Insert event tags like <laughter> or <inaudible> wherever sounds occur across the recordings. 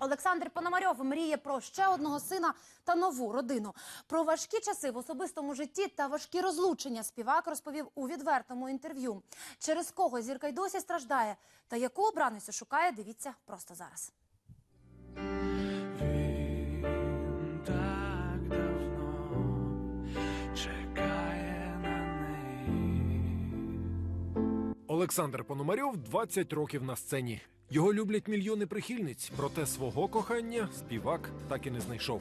Олександр Пономарьов мріє про ще одного сина та нову родину. Про важкі часи в особистому житті та важкі розлучення співак розповів у відвертому інтерв'ю. Через кого зірка й досі страждає, та яку обраницю шукає, дивіться просто зараз. Він так давно чекає на неї. Олександр Пономарьов 20 років на сцені. Його люблять мільйони прихильниць, проте свого кохання співак так і не знайшов.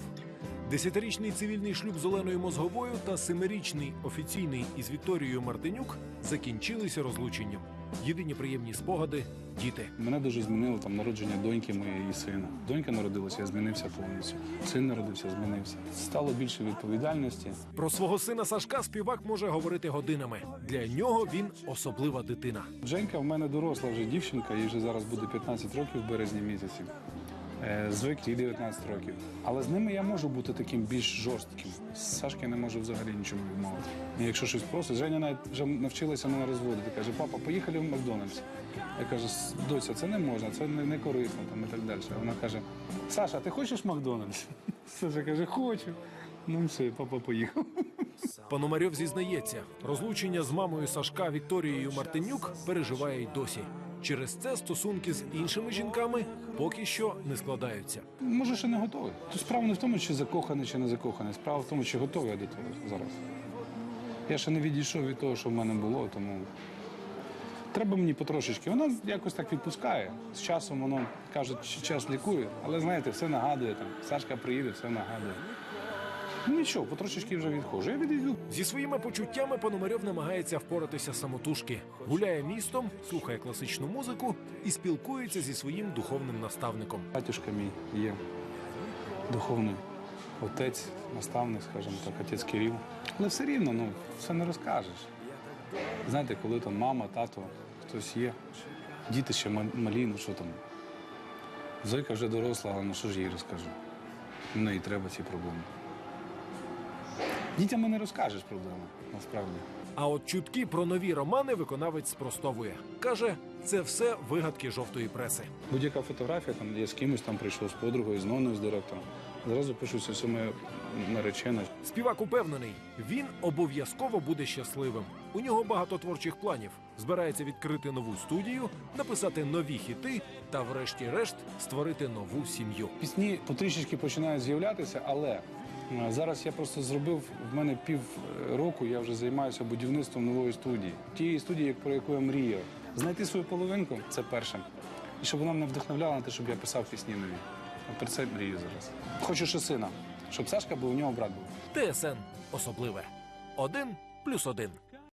Десятирічний цивільний шлюб з Оленою Мозговою та семирічний офіційний із Вікторією Мартинюк закінчилися розлученням. Єдині приємні спогади діти. Мене дуже змінило там народження доньки моєї і сина. Донька народилася, я змінився повністю. Син народився, змінився. Стало більше відповідальності. Про свого сина Сашка співак може говорити годинами. Для нього він особлива дитина. Женька в мене доросла вже дівчинка, їй вже зараз буде 15 років в березні місяці. Е, Звик їй 19 років. Але з ними я можу бути таким більш жорстким. З Сашки не можу взагалі нічого відмовити. І якщо щось просить, Женя навіть вже навчилася мене розводити. Каже, папа, поїхали в Макдональдс. Я кажу, доця, це не можна, це не, не корисно там, і так далі. Вона каже: Саша, ти хочеш Макдональдс? <laughs> Саша каже, хочу. Ну все, папа поїхав. Пономарьов зізнається, розлучення з мамою Сашка Вікторією Мартинюк переживає й досі. Через це стосунки з іншими жінками поки що не складаються. Може, ще не готовий. Тут справа не в тому, чи закоханий, чи не закоханий. Справа в тому, чи готовий я до того зараз. Я ще не відійшов від того, що в мене було, тому треба мені потрошечки. Воно якось так відпускає. З часом воно кажуть, що час лікує, але знаєте, все нагадує там. Сашка приїде, все нагадує. Ну нічого, потрошечки вже відходжу. Я відійду. Зі своїми почуттями Пономарьов намагається впоратися самотужки, гуляє містом, слухає класичну музику і спілкується зі своїм духовним наставником. Батюшка мій є духовний отець, наставник, скажімо так, отець Кирил. Але все рівно, ну, все не розкажеш. Знаєте, коли там мама, тато, хтось є, діти ще малі, ну що там. Зойка вже доросла, але ну що ж їй розкажу? В неї треба ці проблеми. Дітям не розкажеш проблеми, насправді. А от чутки про нові романи виконавець спростовує. Каже, це все вигадки жовтої преси. Будь-яка фотографія, там я з кимось там прийшов, з подругою, з ноною, з директором. Зразу пишуться все моя наречена. Співак упевнений, він обов'язково буде щасливим. У нього багато творчих планів. Збирається відкрити нову студію, написати нові хіти та, врешті-решт, створити нову сім'ю. Пісні потрішечки починають з'являтися, але зараз я просто зробив в мене пів е, року. Я вже займаюся будівництвом нової студії. Тієї студії, про яку я мріяв. Знайти свою половинку це перше. І щоб вона мене вдохновляла на те, щоб я писав пісні нові. От Про це мрію зараз. Хочу ще сина, щоб Сашка був у нього брат був. ТСН особливе. Один плюс один.